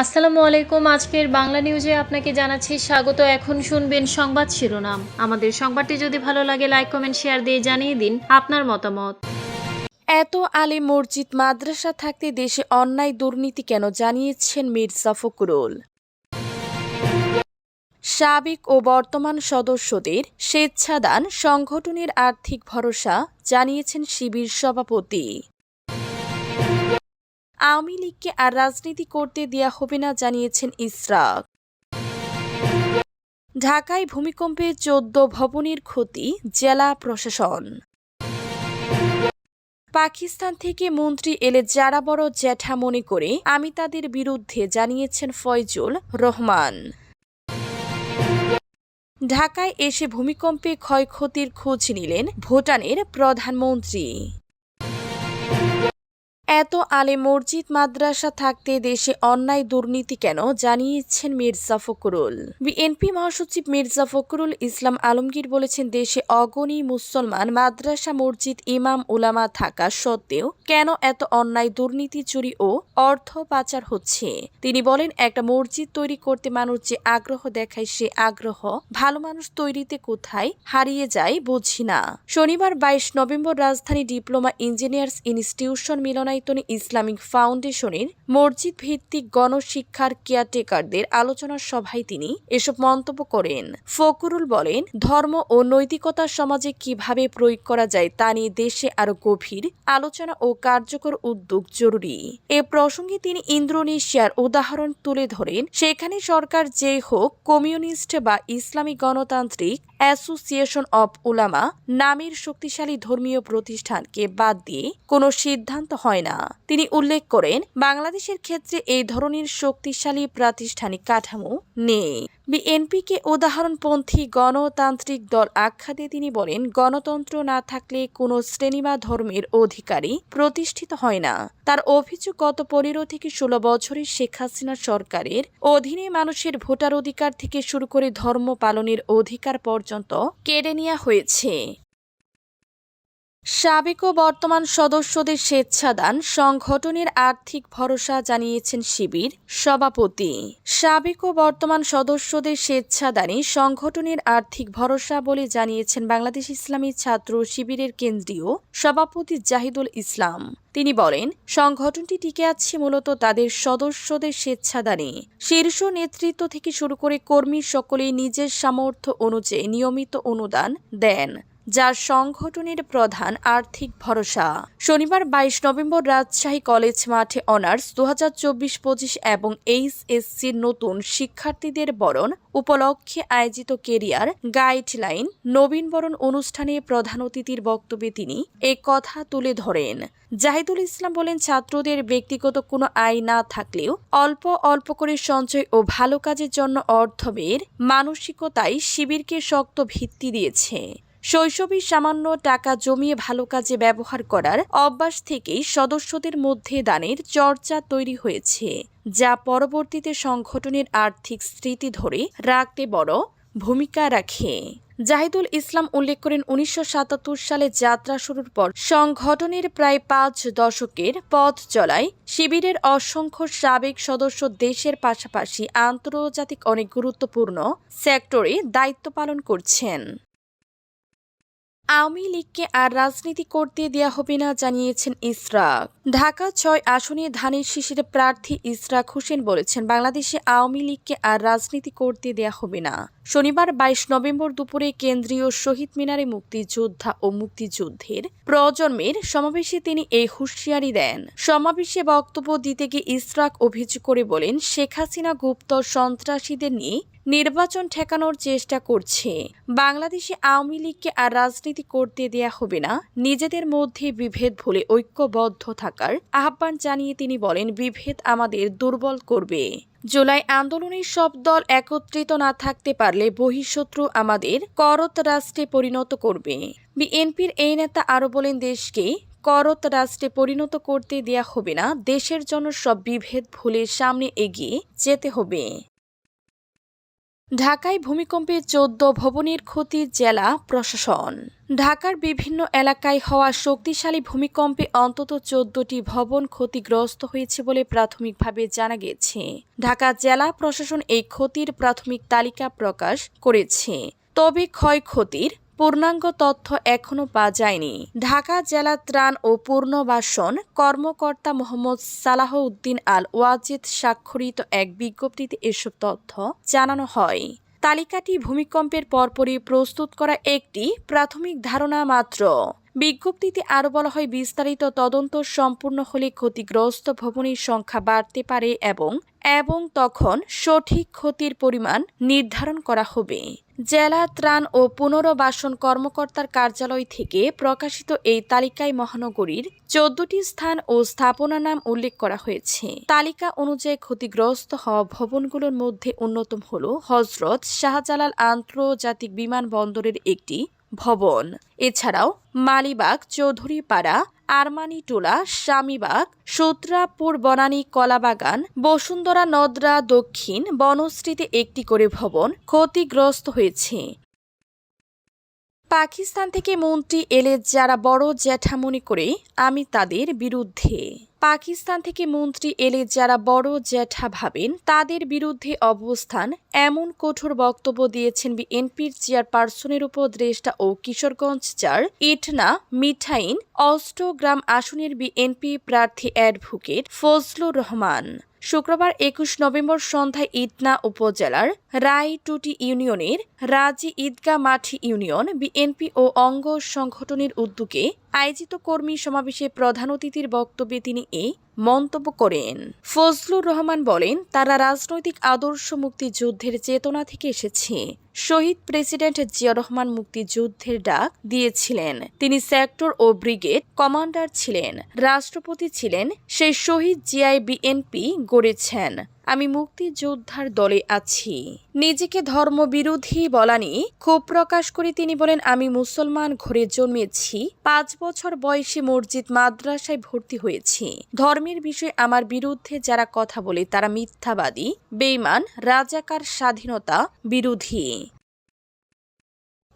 আসসালামু আলাইকুম। আজকের বাংলা নিউজে আপনাকে জানাচ্ছি স্বাগত। এখন শুনবেন সংবাদ শিরোনাম। আমাদের সংবাদটি যদি ভালো লাগে লাইক কমেন্ট শেয়ার দিয়ে জানিয়ে দিন আপনার মতামত। এত আলে মসজিদ, মাদ্রাসা থাকতে দেশে অন্যায় দুর্নীতি কেন জানিয়েছেন মির্জা ফখরুল? সাবেক ও বর্তমান সদস্যদের স্বেচ্ছাদান সংগঠনের আর্থিক ভরসা জানিয়েছেন শিবির সভাপতি। আওয়ামী লীগকে আর রাজনীতি করতে দেয়া হবে না জানিয়েছেন ইসরাক ঢাকায় ভূমিকম্পে চোদ্দ ভবনের ক্ষতি, জেলা প্রশাসন। পাকিস্তান থেকে মন্ত্রী এলে যারা বড় জ্যাঠা মনে করে, আমি তাদের বিরুদ্ধে জানিয়েছেন ফয়জুল রহমান। ঢাকায় এসে ভূমিকম্পে ক্ষয়ক্ষতির খোঁজ নিলেন ভুটানের প্রধানমন্ত্রী। এত আলে মসজিদ, মাদ্রাসা থাকতে দেশে অন্যায় দুর্নীতি কেন জানিয়েছেন মির্জা ফখরুল। বিএনপি মহাসচিব মির্জা ফখরুল ইসলাম আলমগীর বলেছেন, দেশে অগণী মুসলমান মাদ্রাসা, মসজিদ, ইমাম, উলামা থাকা সত্ত্বেও কেন এত অন্যায় দুর্নীতি, চুরি ও অর্থ পাচার হচ্ছে? তিনি বলেন, একটা মসজিদ তৈরি করতে মানুষ যে আগ্রহ দেখায়, সে আগ্রহ ভালো মানুষ তৈরিতে কোথায় হারিয়ে যায় বুঝি না। শনিবার বাইশ নভেম্বর রাজধানী ডিপ্লোমা ইঞ্জিনিয়ার্স ইনস্টিটিউশন মিলনায়তনে ইসলামিক ফাউন্ডেশনের মসজিদ ভিত্তিক গণশিক্ষার কেয়ারটেকারদের আলোচনা সভায় তিনি এসব মন্তব্য করেন। ফকরুল বলেন, ধর্ম ও নৈতিকতা সমাজে কীভাবে প্রয়োগ করা যায় তা নিয়ে দেশে আরও গভীর আলোচনা ও কার্যকর উদ্যোগ জরুরি। এ প্রসঙ্গে তিনি ইন্দ্রোনেশিয়ার উদাহরণ তুলে ধরেন, সেখানে সরকার যে হোক, কমিউনিস্ট বা ইসলামী গণতান্ত্রিক অ্যাসোসিয়েশন অব উলামা নামের শক্তিশালী ধর্মীয় প্রতিষ্ঠানকে বাদ দিয়ে কোনো সিদ্ধান্ত হয় না। তিনি উল্লেখ করেন, বাংলাদেশের ক্ষেত্রে এই ধরনের শক্তিশালী প্রাতিষ্ঠানিক কাঠামো নেই। বিএনপিকে উদাহরণপন্থী গণতান্ত্রিক দল আখ্যা দিয়ে তিনি বলেন, গণতন্ত্র না থাকলে কোনো শ্রেণি বা ধর্মের অধিকারী প্রতিষ্ঠিত হয় না। তার অভিযোগ গত পনেরো থেকে ষোলো বছরের শেখ হাসিনা সরকারের অধীনে মানুষের ভোটার অধিকার থেকে শুরু করে ধর্ম পালনের অধিকার পর্যন্ত কেড়ে নেওয়া হয়েছে। সাবেক ও বর্তমান সদস্যদের স্বেচ্ছাদান, সংগঠনের আর্থিক ভরসা জানিয়েছেন শিবির সভাপতি। সাবেক ও বর্তমান সদস্যদের স্বেচ্ছাদানে সংগঠনের আর্থিক ভরসা বলে জানিয়েছেন বাংলাদেশ ইসলামী ছাত্র শিবিরের কেন্দ্রীয় সভাপতি জাহিদুল ইসলাম। তিনি বলেন, সংগঠনটি টিকে আছে মূলত তাদের সদস্যদের স্বেচ্ছাদানে। শীর্ষ নেতৃত্ব থেকে শুরু করে কর্মী সকলেই নিজের সামর্থ্য অনুযায়ী নিয়মিত অনুদান দেন। যার সংগঠনের প্রধান আর্থিক ভরসা। শনিবার বাইশ নভেম্বর রাজশাহী কলেজ মাঠে অনার্স দু হাজার চব্বিশ পঁচিশ এবং এইচএসসির নতুন শিক্ষার্থীদের বরণ উপলক্ষে আয়োজিত কেরিয়ার গাইডলাইন নবীনবরণ অনুষ্ঠানে প্রধান অতিথির বক্তব্যে তিনি এ কথা তুলে ধরেন। জাহিদুল ইসলাম বলেন, ছাত্রদের ব্যক্তিগত কোনো আয় না থাকলেও অল্প অল্প করে সঞ্চয় ও ভালো কাজের জন্য অর্থ ব্যয়ের মানসিকতাই শিবিরকে শক্ত ভিত্তি দিয়েছে। শৈশবে সামান্য টাকা জমিয়ে ভালো কাজে ব্যবহার করার অভ্যাস থেকেই সদস্যদের মধ্যে দানের চর্চা তৈরি হয়েছে, যা পরবর্তীতে সংগঠনের আর্থিক স্মৃতি ধরে রাখতে বড় ভূমিকা রাখে। জাহিদুল ইসলাম উল্লেখ করেন, উনিশশো সাতাত্তর সালে যাত্রা শুরুর পর সংগঠনের প্রায় পাঁচ দশকের পথ চলায় শিবিরের অসংখ্য সাবেক সদস্য দেশের পাশাপাশি আন্তর্জাতিক অনেক গুরুত্বপূর্ণ সেক্টরে দায়িত্ব পালন করছেন। আওয়ামী লীগকে আর রাজনীতি করতে দেয়া হবে না জানিয়েছেন ইসরাক ঢাকা ছয় আসনে ধানের শিশির প্রার্থী ইসরাক হোসেন বলেছেন, বাংলাদেশে আওয়ামী লীগকে আর রাজনীতি করতে দেয়া হবে না। শনিবার বাইশ নভেম্বর দুপুরে কেন্দ্রীয় শহীদ মিনারে মুক্তিযোদ্ধা ও মুক্তিযুদ্ধের প্রজন্মের সমাবেশে তিনি এই হুঁশিয়ারি দেন। সমাবেশে বক্তব্য দিতে গিয়ে ইসরাক অভিযোগ করে বলেন, শেখ হাসিনা গুপ্ত সন্ত্রাসীদের নিয়ে নির্বাচন ঠেকানোর চেষ্টা করছে। বাংলাদেশে আওয়ামী লীগকে আর রাজনীতি করতে দেয়া হবে না। নিজেদের মধ্যে বিভেদ ভুলে ঐক্যবদ্ধ থাকার আহ্বান জানিয়ে তিনি বলেন, বিভেদ আমাদের দুর্বল করবে। জুলাই আন্দোলনের সব দল একত্রিত না থাকতে পারলে বহিঃশত্রু আমাদের করত রাষ্ট্রে পরিণত করবে। বিএনপির এই নেতা আরও বলেন, দেশকে করত রাষ্ট্রে পরিণত করতে দেয়া হবে না। দেশের জন্য সব বিভেদ ভুলে সামনে এগিয়ে যেতে হবে। ঢাকায় ভূমিকম্পে চোদ্দ ভবনের ক্ষতি জেলা প্রশাসন। ঢাকার বিভিন্ন এলাকায় হওয়া শক্তিশালী ভূমিকম্পে অন্তত চোদ্দটি ভবন ক্ষতিগ্রস্ত হয়েছে বলে প্রাথমিকভাবে জানা গেছে। ঢাকা জেলা প্রশাসন এই ক্ষতির প্রাথমিক তালিকা প্রকাশ করেছে। তবে ক্ষয়ক্ষতির পূর্ণাঙ্গ তথ্য এখনও পাওয়া যায়নি। ঢাকা জেলা ত্রাণ ও পুনর্বাসন কর্মকর্তা মোহাম্মদ সালাহ উদ্দিন আল ওয়াজিদ স্বাক্ষরিত এক বিজ্ঞপ্তিতে এসব তথ্য জানানো হয়। তালিকাটি ভূমিকম্পের পরপরই প্রস্তুত করা একটি প্রাথমিক ধারণা মাত্র। বিজ্ঞপ্তিতে আরও বলা হয়, বিস্তারিত তদন্ত সম্পূর্ণ হলে ক্ষতিগ্রস্ত ভবনের সংখ্যা বাড়তে পারে এবং এবং তখন সঠিক ক্ষতির পরিমাণ নির্ধারণ করা হবে। জেলা ত্রাণ ও পুনর্বাসন কর্মকর্তার কার্যালয় থেকে প্রকাশিত এই তালিকায় মহানগরীর চোদ্দটি স্থান ও স্থাপনা নাম উল্লেখ করা হয়েছে। তালিকা অনুযায়ী ক্ষতিগ্রস্ত হওয়া ভবনগুলোর মধ্যে অন্যতম হল হজরত শাহজালাল আন্তর্জাতিক বিমানবন্দরের একটি ভবন। এছাড়াও মালিবাগ, চৌধুরীপাড়া আরমানিটোলা স্বামীবাগ সত্রাপুর বনানী কলাবাগান বসুন্ধরা নদরা দক্ষিণ বনশ্রীতে একটি করে ভবন ক্ষতিগ্রস্ত হয়েছে। পাকিস্তান থেকে মন্ত্রী এলে যারা বড় জ্যাঠা মনে করে, আমি তাদের বিরুদ্ধে। পাকিস্তান থেকে মন্ত্রী এলে যারা বড় জ্যাঠা ভাবেন, তাদের বিরুদ্ধে অবস্থান এমন কঠোর বক্তব্য দিয়েছেন বিএনপির চেয়ারপারসনের উপদেষ্টা ও কিশোরগঞ্জ চার ইটনা মিঠাইন অষ্টগ্রাম আসনের বিএনপি প্রার্থী অ্যাডভোকেট ফজলুর রহমান। শুক্রবার একুশ নভেম্বর সন্ধ্যায় ইটনা উপজেলার রায়টুটি ইউনিয়নের রাজি ঈদগাহ মাঠি ইউনিয়ন, বিএনপি ও অঙ্গ সংগঠনের উদ্যোগে আয়োজিত কর্মী সমাবেশে প্রধান অতিথির বক্তব্যে তিনি এই মন্তব্য করেন। ফজলুর রহমান বলেন, তারা রাজনৈতিক আদর্শ মুক্তিযুদ্ধের চেতনা থেকে এসেছে। শহীদ প্রেসিডেন্ট জিয়া রহমান মুক্তিযুদ্ধের ডাক দিয়েছিলেন। তিনি সেক্টর ও ব্রিগেড কমান্ডার ছিলেন, রাষ্ট্রপতি ছিলেন, সেই শহীদ জিয়াই বিএনপি গড়েছেন। আমি মুক্তিযোদ্ধার দলে আছি। নিজেকে ধর্মবিরোধী বলানি ক্ষোভ প্রকাশ করে তিনি বলেন, আমি মুসলমান ঘরে জন্মেছি, পাঁচ বছর বয়সে মসজিদ মাদ্রাসায় ভর্তি হয়েছি। ধর্মের বিষয়ে আমার বিরুদ্ধে যারা কথা বলে তারা মিথ্যাবাদী বেইমান রাজাকার, স্বাধীনতা বিরোধী।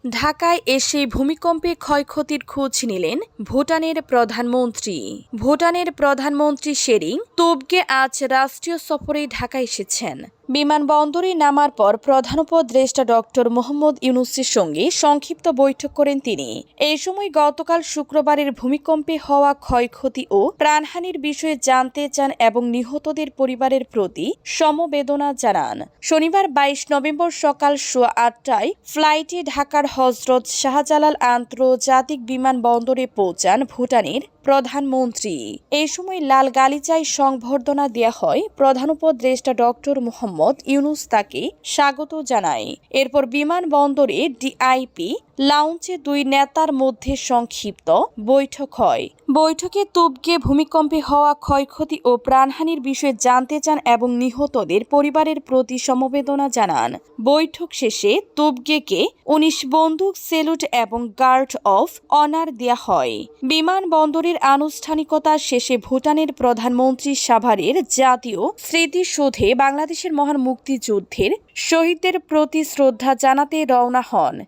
ঢাকায় এসে ভূমিকম্পে ক্ষয়ক্ষতির খোঁজ নিলেন ভুটানের প্রধানমন্ত্রী। ভুটানের প্রধানমন্ত্রী শেরিং তোবগে আজ রাষ্ট্রীয় সফরে ঢাকা এসেছেন। বিমানবন্দরে নামার পর প্রধান উপদেষ্টা ডক্টর মোহাম্মদ ইউনুসের সঙ্গে সংক্ষিপ্ত বৈঠক করেন তিনি। এই সময় গতকাল শুক্রবারের ভূমিকম্পে হওয়া ক্ষয়ক্ষতি ও প্রাণহানির বিষয়ে জানতে চান এবং নিহতদের পরিবারের প্রতি সমবেদনা জানান। শনিবার বাইশ নভেম্বর সকাল সোয়া আটটায় ফ্লাইটে ঢাকার হজরত শাহজালাল আন্তর্জাতিক বিমানবন্দরে পৌঁছান ভুটানের প্রধানমন্ত্রী। এই সময় লাল গালিচায় সংবর্ধনা দেয়া হয় প্রধান উপদেষ্টা ডক্টর মোহাম্মদ ইউনুস তাকে স্বাগত জানায়। এরপর বিমানবন্দরে ডিআইপি লাউঞ্চে দুই নেতার মধ্যে সংক্ষিপ্ত বৈঠক হয়। বৈঠকে তুবগে ভূমিকম্পে হওয়া ক্ষয়ক্ষতি ও প্রাণহানির বিষয়ে জানতে চান এবং নিহতদের পরিবারের প্রতি সমবেদনা জানান। বৈঠক শেষে তুবগেকে উনিশ বন্দুক সেলুট এবং গার্ড অফ অনার দেয়া হয়। বিমানবন্দরের আনুষ্ঠানিকতা শেষে ভুটানের প্রধানমন্ত্রী সাভারের জাতীয় স্মৃতিসৌধে বাংলাদেশের মহান মুক্তিযুদ্ধের শহীদদের প্রতি শ্রদ্ধা জানাতে রওনা হন।